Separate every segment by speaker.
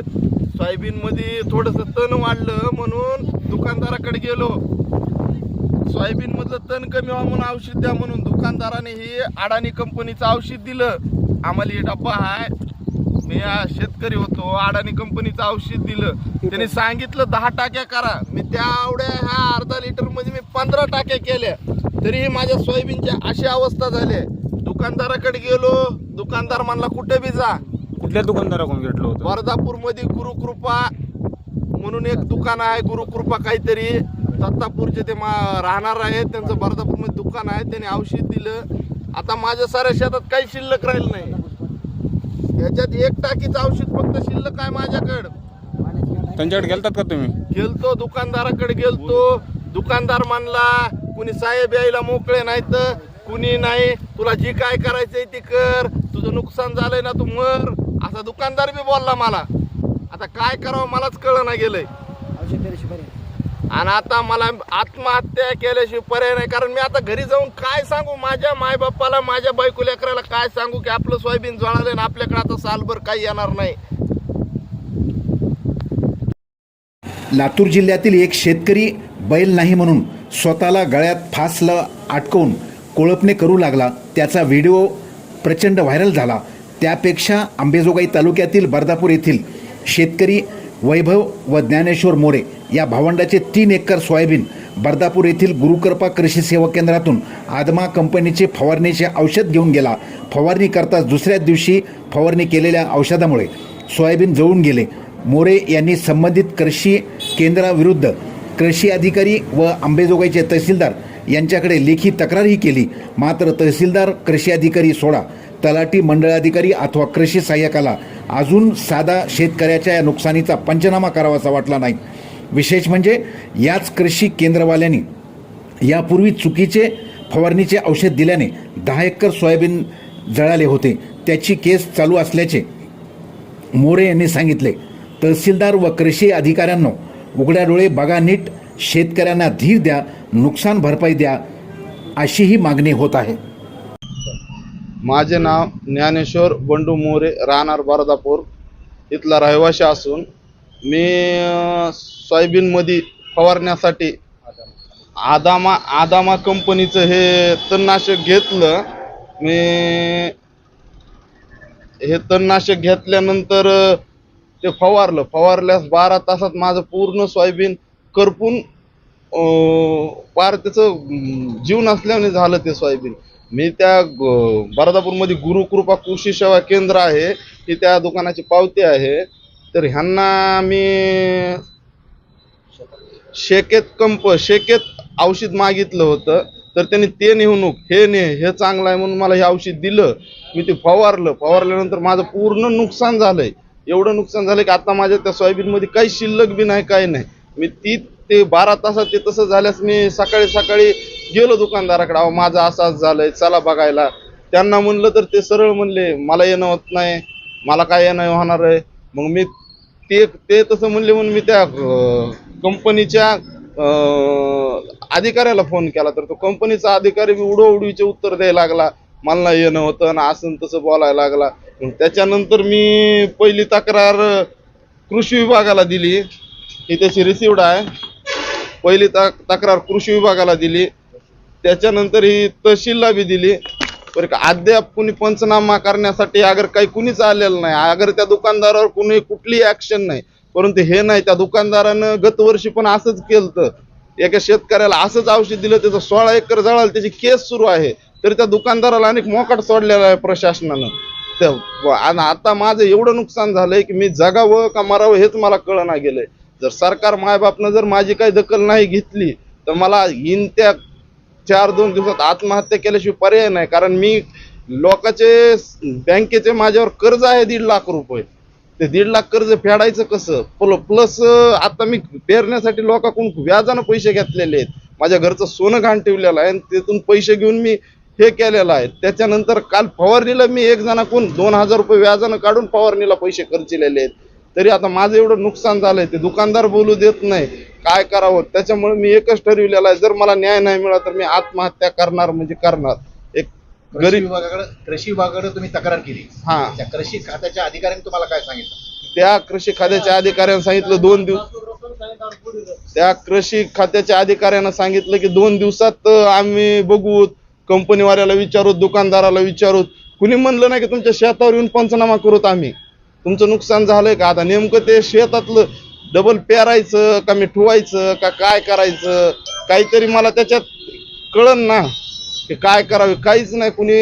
Speaker 1: Soybean मध्ये थोडस तण वाढलं म्हणून दुकानदाराकडे गेलो. सोयाबीन मधलं तण कमी व्हा म्हणून औषध द्या म्हणून दुकानदाराने हे अडाणी कंपनीचं औषध दिलं. आम्हाला हे डब्बा आहे मी हा शेतकरी होतो अडाणी कंपनीचं औषध दिलं. त्यांनी सांगितलं दहा टाक्या करा. मी त्या आवड्या ह्या अर्धा लिटरमध्ये मी पंधरा टाक्या केल्या. तरीही माझ्या सोयाबीनच्या अशी अवस्था झाली. दुकानदाराकडे गेलो. दुकानदार म्हणला कुठे बी जा.
Speaker 2: कुठल्या दुकानदाराकडून घेतलं होतं?
Speaker 1: वर्धापूरमध्ये गुरुकृपा म्हणून एक दुकान आहे गुरुकृपा काहीतरी. दत्तापूरचे ते मा- राहणार आहेत त्यांचं वर्धापूरमध्ये दुकान आहे त्यांनी औषध दिलं. आता माझ्या साऱ्या शेतात काही शिल्लक राहील नाही. याच्यात एक टाकीचं औषध फक्त शिल्लक आहे माझ्याकडं.
Speaker 2: त्यांच्याकडे गेलतात का तुम्ही?
Speaker 1: गेलतो दुकानदाराकडे गेलतो. दुकानदार म्हणला कुणी साहेब यायला मोकळे नाहीत कुणी नाही. तुला जी काय करायचंय ती कर. तुझं नुकसान झालंय ना तू मर. असा दुकानदार बी बोलला मला. आता काय करावं मलाच कळलं नाही गेलंय. आणि आता मला आत्महत्या केल्याशिवाय पर्याय नाही. कारण मी आता घरी जाऊन काय सांगू? माझ्या मायबापाला माझ्या बायको लेकराला काय सांगू की आपलं सोयाबीन जळालं ना आपल्याकडे आता सालभर काही येणार नाही?
Speaker 3: लातूर जिल्ह्यातील एक शेतकरी बैल नाही म्हणून स्वतःला गळ्यात फासला अटकवून कोळपणे करू लागला. त्याचा व्हिडिओ प्रचंड व्हायरल झाला. त्यापेक्षा आंबेजोगाई तालुक्यातील बर्दापूर येथील शेतकरी वैभव व ज्ञानेश्वर मोरे या भावंडाचे तीन एकर सोयाबीन बर्दापूर येथील गुरुकृपा कृषी सेवा केंद्रातून आदमा कंपनीचे फवारणीचे औषध घेऊन गेला. फवारणी करताच दुसऱ्याच दिवशी फवारणी केलेल्या औषधामुळे सोयाबीन जळून गेले. मोरे यांनी संबंधित कृषी केंद्राविरुद्ध कृषी अधिकारी व अंबेजोगाईचे तहसीलदार यांच्याकडे लेखी तक्रारही केली. मात्र तहसीलदार कृषी अधिकारी सोडा. तलाठी मंडळाधिकारी अथवा कृषी सहाय्यकाला अजून साधा शेतकऱ्याच्या या नुकसानीचा पंचनामा करावासा वाटला नाही. विशेष म्हणजे याच कृषी केंद्रवाल्यांनी यापूर्वी चुकीचे फवारणीचे औषध दिल्याने दहा एकर सोयाबीन जळाले होते. त्याची केस चालू असल्याचे मोरे यांनी सांगितले. तहसीलदार व कृषी अधिकाऱ्यांना उघड्या डोळे बघा नीट. शेतकऱ्यांना धीर द्या नुकसान भरपाई द्या अशीही मागणी होत आहे.
Speaker 1: माझे नाव ज्ञानेश्वर बंडू मोरे राहणार बरदापूर. इथला रहिवाशी असून मी सोयाबीनमध्ये फवारण्यासाठी आदामा आदामा कंपनीचं हे तणनाशक घेतलं. मी हे तणनाशक घेतल्यानंतर ते फवारलं. फवारल्यास बारा तासात माझं पूर्ण सोयाबीन करपून पार त्याचं जीव नसल्याने झालं ते सोयाबीन. मी त्या ग- बरादापूरमध्ये गुरुकृपा कृषी सेवा केंद्र आहे ही त्या दुकानाची पावती आहे. तर ह्यांना मी शेकेत कंप शेकेत औषध मागितलं होतं. तर त्यांनी ते नेऊ हे ने हे चांगलं आहे म्हणून मला हे औषध दिलं. मी ते फवारलं. फवारल्यानंतर माझं पूर्ण नुकसान झालंय. एवढं नुकसान झालं की आता माझ्या त्या सोयाबीनमध्ये काही शिल्लक बी नाही काही नाही. मी ती ते बारा तासात ते तसं झाल्यास मी सकाळी सकाळी गेलो दुकानदाराकडे अहो माझं असं असं झालंय चला बघायला. त्यांना म्हणलं तर ते सरळ म्हणले मला येणं होत नाही मला काय येणं होणार आहे? मग मी ते ते तसं म्हणले म्हणून मी त्या कंपनीच्या अधिकाऱ्याला फोन केला. तर तो कंपनीचा अधिकारी मी उडवडीचे उत्तर द्यायला लागला. मला नाही येणं होतं ना असं तसं बोलायला लागला. मग त्याच्यानंतर मी पहिली तक्रार कृषी विभागाला दिली. ही त्याची रिसिव्ड आहे. पहिली तक तक्रार कृषी विभागाला दिली. त्याच्यानंतर ही तहसीलला बी दिली. बरं का अद्याप कुणी पंचनामा करण्यासाठी अगर काही कुणीच आलेलं नाही अगर त्या दुकानदारावर कुणी कुठलीही ऍक्शन नाही परंतु हे नाही त्या दुकानदारानं गतवर्षी पण असंच केलं एका शेतकऱ्याला असंच औषध दिलं त्याचं सोळा एकर जळाल त्याची केस सुरू आहे तरी त्या दुकानदाराला अनेक मोकाट सोडलेला आहे प्रशासनानं. त्या आणि आता माझं एवढं नुकसान झालंय की मी जगावं का मरावं हेच मला कळना गेलंय. जर सरकार मायबापनं जर माझी काही दखल नाही घेतली तर मला इन त्या चार दोन दिवसात आत्महत्या केल्याशिवाय पर्याय नाही. कारण मी लोकांचे बँकेचे माझ्यावर कर्ज आहे दीड लाख रुपये. ते दीड लाख कर्ज फेडायचं कसं? प्ल प्लस आता मी पेरण्यासाठी लोकांकडून व्याजानं पैसे घेतलेले आहेत. माझ्या घरचं सोनं घाण ठेवलेलं आहे आणि तिथून पैसे घेऊन मी हे केलेलं आहे. त्याच्यानंतर काल फवारणीला मी एक जणाकडून दोन हजार रुपये व्याजानं काढून फवारणीला पैसे खर्चिलेले आहेत. तरी आता माझं एवढं नुकसान झालंय ते दुकानदार बोलू देत नाही. काय करावं? त्याच्यामुळे मी एकच ठरविलेलं आहे जर मला न्याय नाही मिळाला तर मी आत्महत्या करणार म्हणजे करणार. एक गरीब
Speaker 4: विभागाकडे कृषी विभागाकडे तुम्ही तक्रार केली.
Speaker 1: हा.
Speaker 4: त्या कृषी खात्याच्या अधिकाऱ्यांनी तुम्हाला काय सांगितलं?
Speaker 1: त्या कृषी खात्याच्या अधिकाऱ्यानं सांगितलं दोन दिवस त्या कृषी खात्याच्या अधिकाऱ्यानं सांगितलं की दोन दिवसात अं, आम्ही बघू कंपनीवाल्याला विचारू दुकानदाराला विचारू. कुणी म्हणलं नाही की तुमच्या शेतावर येऊन पंचनामा करूत आम्ही? तुमचं नुकसान झालंय का? आता नेमकं ते शेतातलं डबल पेरायचं का मी ठुवायचं का काय करायचं? काहीतरी मला त्याच्यात कळन ना की काय करावे? काहीच नाही कुणी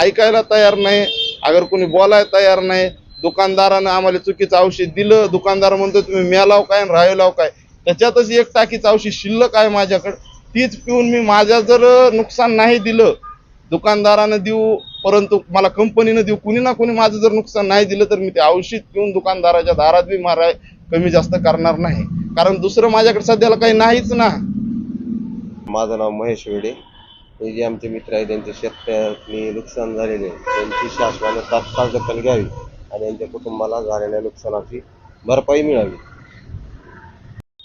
Speaker 1: ऐकायला तयार नाही. अगर कुणी बोलायला तयार नाही दुकानदारानं आम्हाला चुकीचं औषध दिलं दुकानदार म्हणतो तुम्ही मेलाव काय आणि राहिलाव काय? त्याच्यातच एक टाकीचं औषध शिल्लक आहे माझ्याकडं. तीच पिऊन मी माझ्या जर नुकसान नाही दिलं दुकानदारानं देऊ परंतु मला कंपनीनं देऊ कुणी ना कुणी माझं जर नुकसान नाही दिलं तर मी ते औषध पिऊन दुकानदाराच्या दारात बी माराय कमी जास्त करणार नाही. कारण दुसरं माझ्याकडे सध्याला काही नाहीच ना.
Speaker 4: माझं नाव महेश वेडे. हे जे आमचे मित्र आहेत त्यांच्या शेतकऱ्यांनी नुकसान झालेले त्यांची शासनाने तात्काळ दखल घ्यावी आणि यांच्या कुटुंबाला झालेल्या नुकसानाची भरपाई मिळावी.